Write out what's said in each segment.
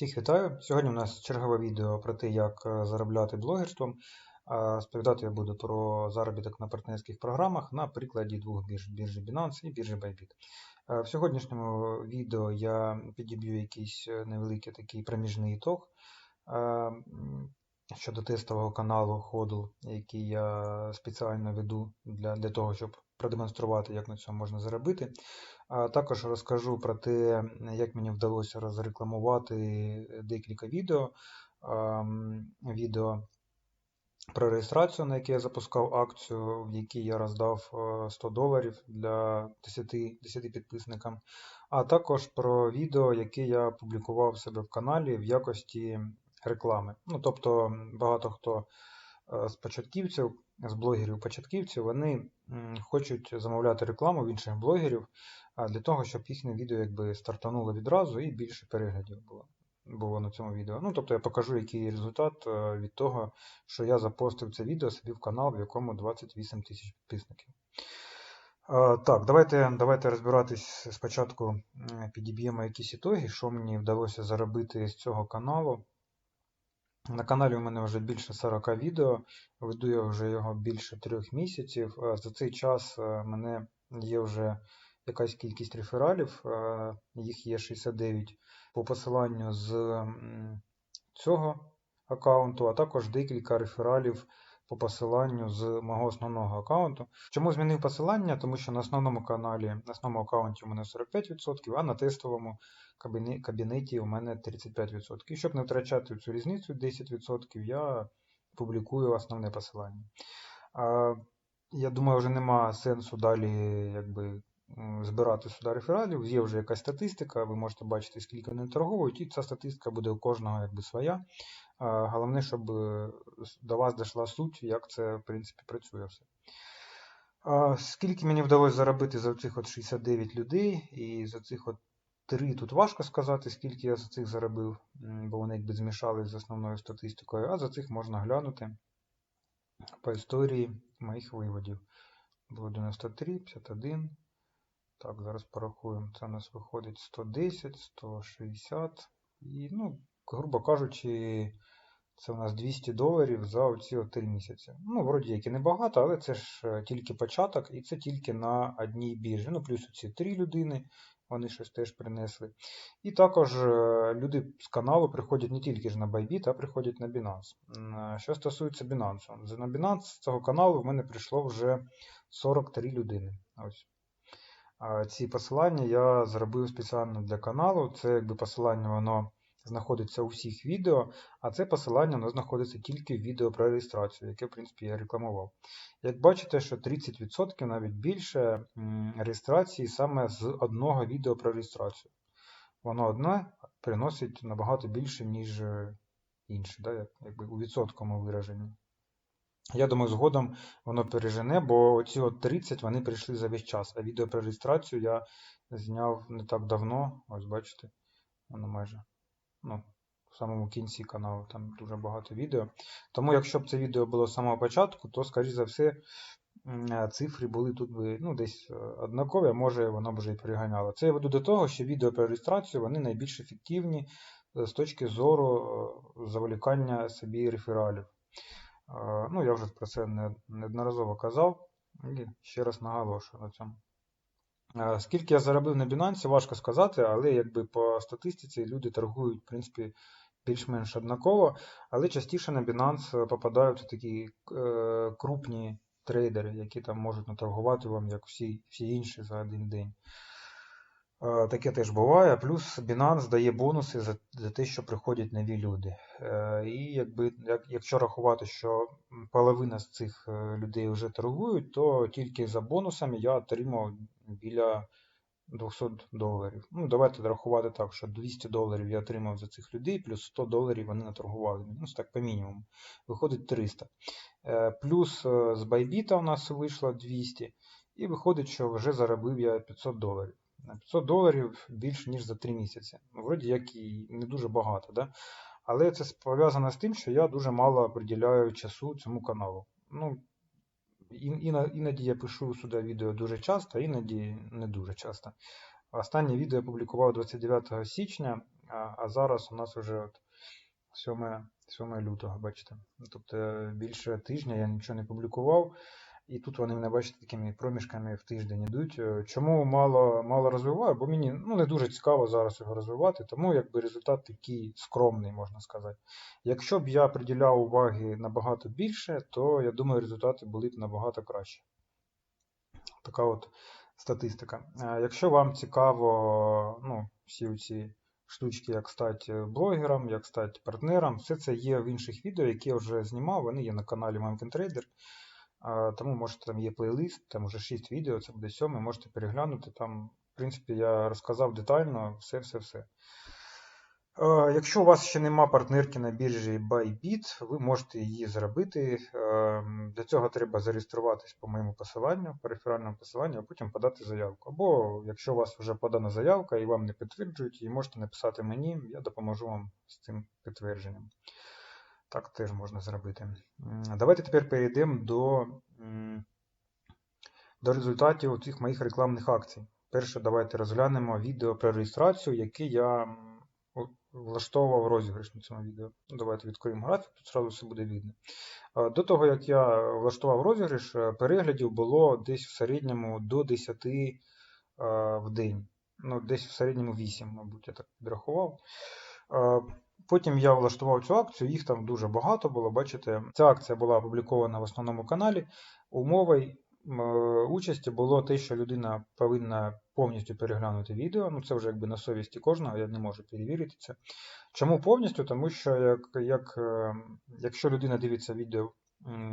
Всіх вітаю! Сьогодні у нас чергове відео про те, як е, заробляти блогерством. Сповідати я буду про заробіток на партнерських програмах на прикладі двох бірж біржі Binance і біржі Bybit. Е, В сьогоднішньому відео я підіб'ю якийсь е, невеликий такий проміжний ітог щодо тестового каналу ходу, який я спеціально веду для, для того, щоб продемонструвати, як на цьому можна заробити. А також розкажу про те, як мені вдалося розрекламувати декілька відео. Відео про реєстрацію, на яке я запускав акцію, в якій я роздав е, 100 доларів для 10, 10 підписникам, а також про відео, яке я публікував себе в каналі в якості реклами. Ну, тобто багато хто е, з початківців, з блогерів-початківців, вони хочуть замовляти рекламу в інших блогерів для того, щоб їхнє відео якби стартануло відразу і більше переглядів було. Було на цьому відео. Ну, тобто я покажу, який результат е, від того, що я запостив це відео собі в канал, в якому 28 тисяч підписників. Е, Так, давайте, давайте розбиратись спочатку, підіб'ємо якісь ітоги, що мені вдалося заробити з цього каналу. На каналі у мене вже більше 40 відео, веду я вже його більше трьох місяців. Е, За цей час е, мене є вже якась кількість рефералів, е, їх є 69 по посиланню з цього аккаунту, а також декілька рефералів по посиланню з мого основного аккаунту. Чому змінив посилання? Тому що на основному каналі, на основному аккаунті у мене 45%, а на тестовому кабінеті у мене 35%. І щоб не втрачати цю різницю 10%, я публікую основне посилання. Я думаю, вже нема сенсу далі якби, збирати сюди рефералів. Є вже якась статистика, ви можете бачити, скільки вони торговують, і ця статистика буде у кожного якби, своя. Головне, щоб е, до вас дійшла суть, як це в принципі працює все. Скільки мені вдалося заробити за цих от 69 людей, і за цих от три тут важко сказати, скільки я за цих заробив, бо вони якби змішались з основною статистикою, а за цих можна глянути по історії моїх виводів. Було 93, 51. Так, зараз порахуємо. Це у нас виходить 110, 160 і, ну, грубо кажучи, це у нас 200 доларів за оці от 3 місяці. Ну, вроді як і небагато, але це ж е, тільки початок, і це тільки на одній біржі. Ну, плюс ці три людини, вони щось теж принесли. І також е, люди з каналу приходять не тільки ж на Bybit, а приходять на Binance. Е, Що стосується Binance, на Binance з цього каналу в мене прийшло вже 43 людини. Ось. Ці посилання я зробив спеціально для каналу. Це якби посилання воно знаходиться у всіх відео, а це посилання воно знаходиться тільки в відео про реєстрацію, яке, в принципі, я рекламував. Як бачите, що 30% навіть більше реєстрації саме з одного відео про реєстрацію. Воно одне приносить набагато більше, ніж е, інше, да, якби у відсотковому вираженні. Я думаю, згодом воно пережене, бо ці от 30 вони прийшли за весь час. А відео про реєстрацію я зняв не так давно. Ось бачите, воно майже ну, в самому кінці каналу там дуже багато відео. Тому, якщо б це відео було з самого початку, то, скоріш за все, е, цифри були тут би ну, десь е, однакові, а може воно б вже і переганяло. Це я веду до того, що відео про реєстрацію вони найбільш ефективні е, з точки зору заволікання собі рефералів. Е, Ну, я вже про це неодноразово казав і ще раз наголошую на цьому. Е, Скільки я заробив на Binance, важко сказати, але якби по статистиці люди торгують, в принципі, більш-менш однаково, але частіше на Binance попадають такі е, крупні трейдери, які там можуть наторгувати вам, як всі, всі інші за один день. Е, Таке теж буває. Плюс Binance дає бонуси за, за те, що приходять нові люди. Е, І якби, як, якщо рахувати, що половина з цих е, людей вже торгують, то тільки за бонусами я отримав біля 200 доларів. Ну, давайте рахувати так, що 200 доларів я отримав за цих людей, плюс 100 доларів вони наторгували. Ну, так по мінімуму. Виходить 300. Е, Плюс з Bybit у нас вийшло 200. І виходить, що вже заробив я 500 доларів. На 500 доларів більше, ніж за 3 місяці. Ну, вроді як і не дуже багато, да? але це пов'язано з тим, що я дуже мало приділяю часу цьому каналу. Ну, іноді я пишу сюди відео дуже часто, іноді не дуже часто. Останнє відео я публікував 29 січня. а, зараз у нас вже от 7, 7 лютого, бачите. Ну, Тобто е, більше тижня я нічого не публікував. І тут вони мене бачите такими проміжками в тиждень йдуть. Е, Чому мало, мало розвиваю? Бо мені ну, не дуже цікаво зараз його розвивати, тому якби результат такий скромний, можна сказати. Якщо б я приділяв уваги набагато більше, то я думаю, результати були б набагато краще. Така от статистика. Е, Якщо вам цікаво, ну, всі ці штучки, як стати блогером, як стати партнером, все це є в інших відео, які я вже знімав, вони є на каналі Mimkin Trader. А, Тому можете там є плейлист, там вже 6 відео, це буде 7, можете переглянути. Там, в принципі, я розказав детально все-все-все. Якщо у вас ще нема партнерки на біржі Bybit, ви можете її зробити. Для цього треба зареєструватись по моєму посиланню, по реферальному посиланню, а потім подати заявку. Або якщо у вас вже подана заявка і вам не підтверджують, її можете написати мені, я допоможу вам з цим підтвердженням. Так теж можна зробити. Давайте тепер перейдемо до, до результатів цих моїх рекламних акцій. Перше, давайте розглянемо відео про реєстрацію, яке я влаштовував розіграш на цьому відео. Давайте відкриємо графік, тут одразу все буде видно. Е, До того, як я влаштував розіграш, е, переглядів було десь в середньому до 10 е, в день. Ну, десь в середньому 8, мабуть, я так підрахував. Потім я влаштував цю акцію, їх там дуже багато було. Бачите, ця акція була опублікована в основному каналі. Умовою е, участі було те, що людина повинна повністю переглянути відео. Ну, це вже якби на совісті кожного, я не можу перевірити це. Чому повністю? Тому що як, як, е, якщо людина дивиться відео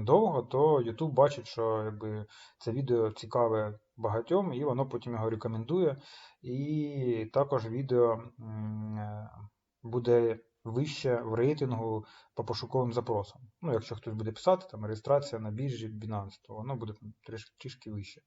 довго, то YouTube бачить, що якби, це відео цікаве багатьом, і воно потім його рекомендує. І також відео е, буде вище в рейтингу по пошуковим запросам. Ну, якщо хтось буде писати, там реєстрація на біржі Binance, то воно буде трішки, вище.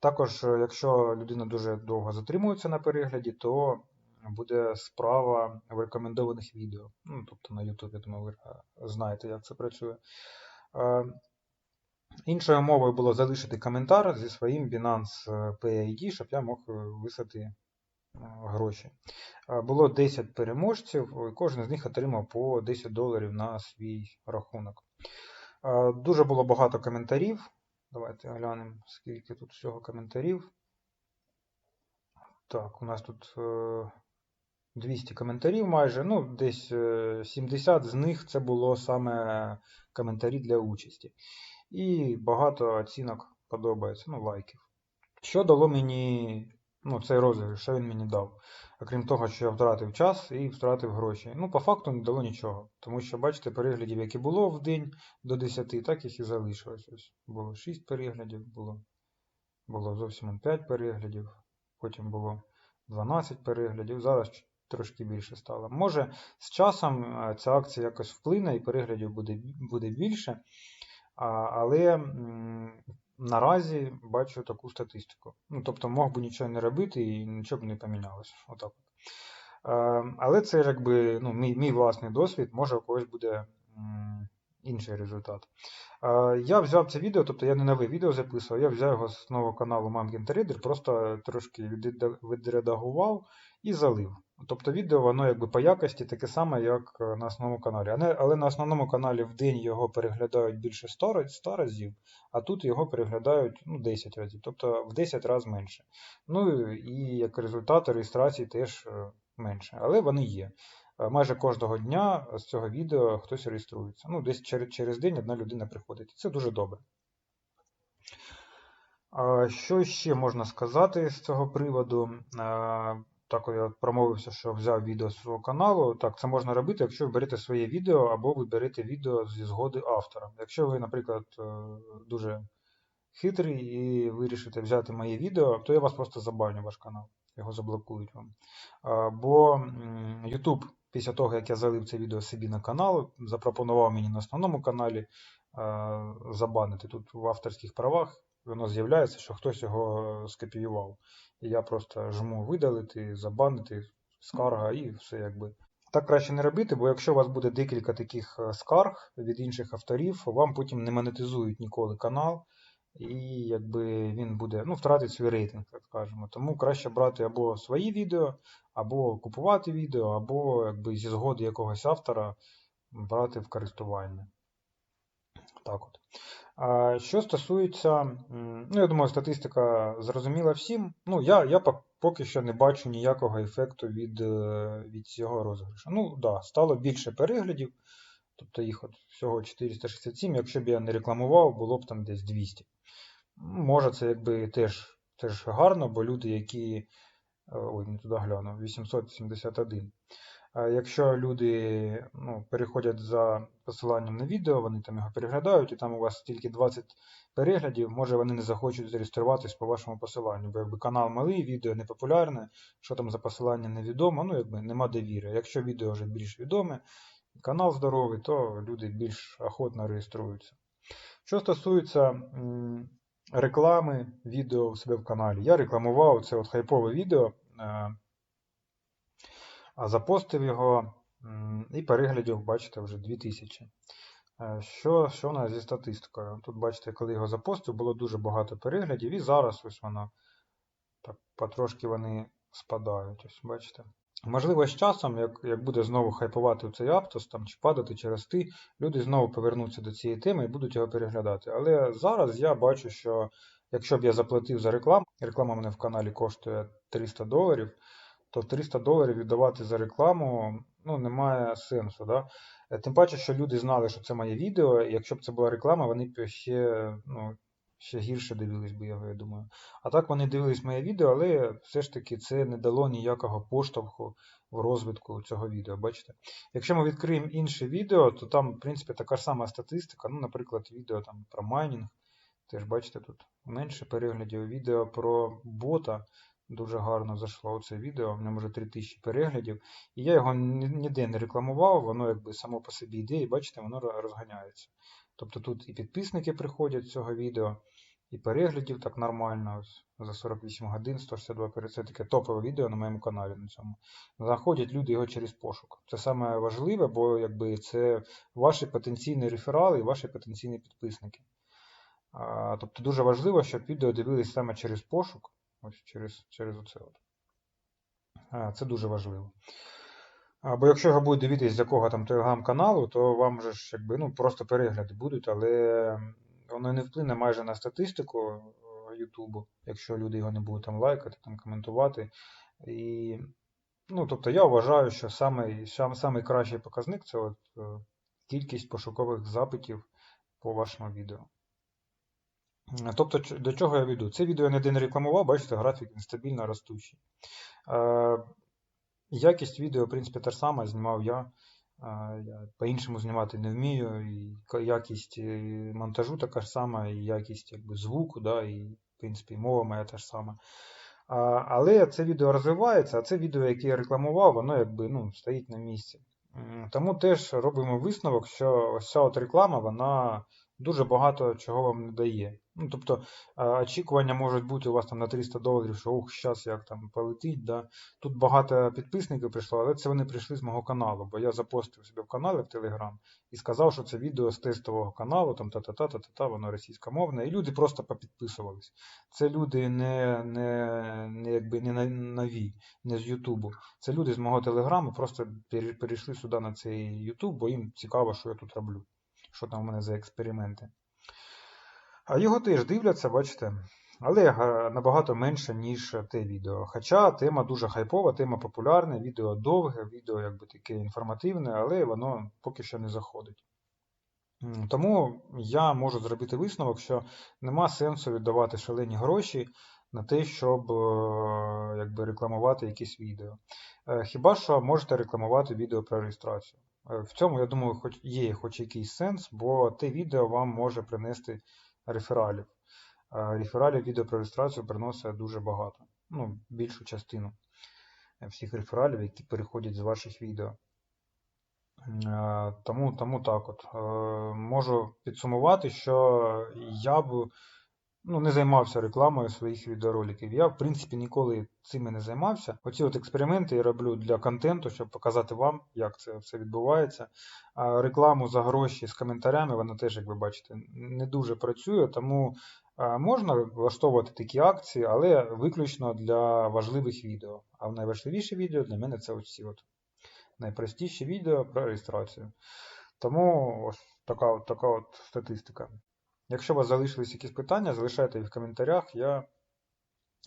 Також, е, якщо людина дуже довго затримується на перегляді, то буде справа в рекомендованих відео. Ну, тобто на YouTube, я думаю, ви е, знаєте, як це працює. Е, Іншою мовою було залишити коментар зі своїм Binance е, Pay ID, щоб я мог висати гроші. Е, Було 10 переможців, і кожен з них отримав по 10 доларів на свій рахунок. Е, Дуже було багато коментарів. Давайте глянемо, скільки тут всього коментарів. Так, у нас тут е, 200 коментарів майже. Ну, десь е, 70 з них це було саме коментарі для участі. І багато оцінок подобається, ну, лайків. Що дало мені ну, цей розіграш, що він мені дав? Окрім того, що я втратив час і втратив гроші. Ну, по факту не дало нічого. Тому що, бачите, переглядів, які було в день до 10, так їх і залишилось. Ось було 6 переглядів, було, було зовсім 5 переглядів, потім було 12 переглядів, зараз трошки більше стало. Може, з часом е, ця акція якось вплине і переглядів буде, буде більше. А, але наразі бачу таку статистику. Ну, тобто мог би нічого не робити і нічого б не помінялося. Отак. Е, але це якби ну, мій, мій власний досвід, може у когось буде інший результат. Е, я взяв це відео, тобто я не нове відео записував, я взяв його з нового каналу Mimkin Trader, просто трошки відредагував і залив. Тобто відео воно якби по якості таке саме, як е, на основному каналі. Але, на основному каналі в день його переглядають більше 100, разів, а тут його переглядають ну, 10 разів, тобто в 10 разів менше. Ну і як результат реєстрації теж е, менше, але вони є. Е, Майже кожного дня з цього відео хтось реєструється. Ну, десь через, день одна людина приходить. Це дуже добре. Що ще можна сказати з цього приводу? Так, я промовився, що взяв відео з свого каналу. Так, це можна робити, якщо ви берете своє відео або ви берете відео зі згоди автора. Якщо ви, наприклад, е, дуже хитрий і вирішите взяти моє відео, то я вас просто забаню ваш канал. Його заблокують вам. Бо YouTube після того, як я залив це відео собі на канал, запропонував мені на основному каналі забанити тут в авторських правах. Воно з'являється, що хтось його скопіював. І я просто жму видалити, забанити, скарга і все якби. Так краще не робити, бо якщо у вас буде декілька таких е, скарг від інших авторів, вам потім не монетизують ніколи канал, і якби він буде ну, втратить свій рейтинг, так скажемо. Тому краще брати або свої відео, або купувати відео, або якби зі згоди якогось автора брати в користування. Так от. Що стосується, ну я думаю, статистика зрозуміла всім. Ну, я я поки що не бачу ніякого ефекту від, е, від цього розіграшу. Ну, да, стало більше переглядів, тобто їх от всього 467, якщо б я не рекламував, було б там десь 200. Ну, Може, це якби теж, теж гарно, бо люди, які. е, Ой, не туди глянув, 871. А Якщо люди ну, переходять за посиланням на відео, вони там його переглядають, і там у вас тільки 20 переглядів, може вони не захочуть зареєструватись по вашому посиланню, бо якби канал малий, відео не популярне, що там за посилання невідомо, ну якби нема довіри. Якщо відео вже більш відоме, канал здоровий, то люди більш охотно реєструються. Що стосується реклами відео у себе в каналі, я рекламував це от хайпове відео. А запостив його і переглядів, бачите, вже 2000. Е, Що, що в нас зі статистикою? Тут, бачите, коли його запостив, було дуже багато переглядів, і зараз ось воно так потрошки вони спадають. Ось, бачите. Можливо, з часом, як, як буде знову хайпувати цей Аптос там, чи падати чи рости, люди знову повернуться до цієї теми і будуть його переглядати. Але зараз я бачу, що якщо б я заплатив за рекламу, реклама мене в каналі коштує 300 доларів, то 300 доларів віддавати за рекламу ну, немає сенсу. Да? Е, Тим паче, що люди знали, що це моє відео, і якщо б це була реклама, вони б ще, ну, ще гірше дивились би я думаю. А так вони дивились моє відео, але все ж таки це не дало ніякого поштовху в розвитку цього відео. Бачите? Якщо ми відкриємо інше відео, то там, в принципі, така ж сама статистика. Ну, наприклад, відео там про майнінг. Теж бачите, тут менше переглядів. Відео про бота дуже гарно зайшло оце відео, в ньому вже 3000 переглядів. І я його ніде не рекламував, воно якби само по собі йде, і бачите, воно розганяється. Тобто тут і підписники приходять з цього відео, і переглядів так нормально. За 48 годин, 162 перегляди. Це таке топове відео на моєму каналі на цьому. Заходять люди його через пошук. Це саме важливе, бо якби це ваші потенційні реферали і ваші потенційні підписники. Тобто дуже важливо, щоб відео дивились саме через пошук, ось через, через оце. От. Це дуже важливо. Бо якщо його будуть дивитись з якого там телеграм-каналу, то вам же ж якби, ну, просто перегляди будуть, але воно не вплине майже на статистику е, Ютубу, якщо люди його не будуть там лайкати, там коментувати. І, ну, тобто я вважаю, що сам, самий показник це от, е, кількість пошукових запитів по вашому відео. Тобто, до чого я веду? Це відео я ніде не рекламував, бачите, графік він стабільно ростучий. Е, Якість відео, в принципі, та ж сама, знімав я. Е, Я по-іншому знімати не вмію. І якість е, монтажу така ж сама, і якість якби, звуку, да, і, в принципі, мова моя та ж сама. Але це відео розвивається, а це відео, яке я рекламував, воно якби ну, стоїть на місці. Тому теж робимо висновок, що ось ця от реклама, вона дуже багато чого вам не дає. Ну, тобто очікування можуть бути у вас там на 300 доларів, що ух, щас як там полетить. Да? Тут багато підписників прийшло, але це вони прийшли з мого каналу, бо я запостив себе в каналі в Телеграм і сказав, що це відео з тестового каналу, там та-та-та, та-та-та, воно російськомовне, і люди просто попідписувались. Це люди не, не, не, якби, не нові, не з Ютубу. Це люди з мого Телеграму просто перейшли сюди на цей Ютуб, бо їм цікаво, що я тут роблю, що там у мене за експерименти. А його теж дивляться, бачите, але набагато менше, ніж те відео. Хоча тема дуже хайпова, тема популярна, відео довге, відео якби таке інформативне, але воно поки що не заходить. Тому я можу зробити висновок, що нема сенсу віддавати шалені гроші на те, щоб е, якби, рекламувати якісь відео. Е, Хіба що можете рекламувати відео про реєстрацію. Е, В цьому, я думаю, хоч є хоч якийсь сенс, бо те відео вам може принести рефералів. Е, Рефералів відео про реєстрацію приносить дуже багато. Ну, більшу частину е, всіх рефералів, які переходять з ваших відео. Е, Тому, тому так от. Можу підсумувати, що я б ну, не займався рекламою своїх відеороликів. Я, в принципі, ніколи цим не займався. Оці от експерименти я роблю для контенту, щоб показати вам, як це все відбувається. А рекламу за гроші з коментарями, вона теж, як ви бачите, не дуже працює, тому Можна влаштовувати такі акції, але виключно для важливих відео. А найважливіше відео для мене це оці от найпростіші відео про реєстрацію. Тому ось така, от- така от статистика. Якщо у вас залишились якісь питання, залишайте їх в коментарях, я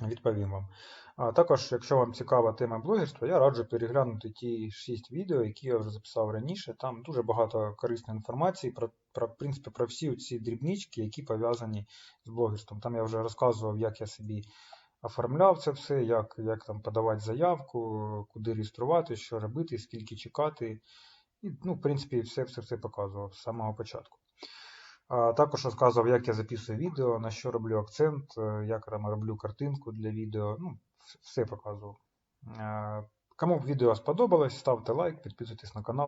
відповім вам. А також, якщо вам цікава тема блогерства, я раджу переглянути ті 6 відео, які я вже записав раніше. Там дуже багато корисної інформації про, про, в принципі, про всі ці дрібнички, які пов'язані з блогерством. Там я вже розказував, як я собі оформляв це все, як, як там подавати заявку, куди реєструвати, що робити, скільки чекати. І, ну, в принципі, все, все, все показував з самого початку. Також розказував, як я записую відео, на що роблю акцент, е, як роблю картинку для відео. Ну, все показував. Е, Кому б відео сподобалось, ставте лайк, підписуйтесь на канал.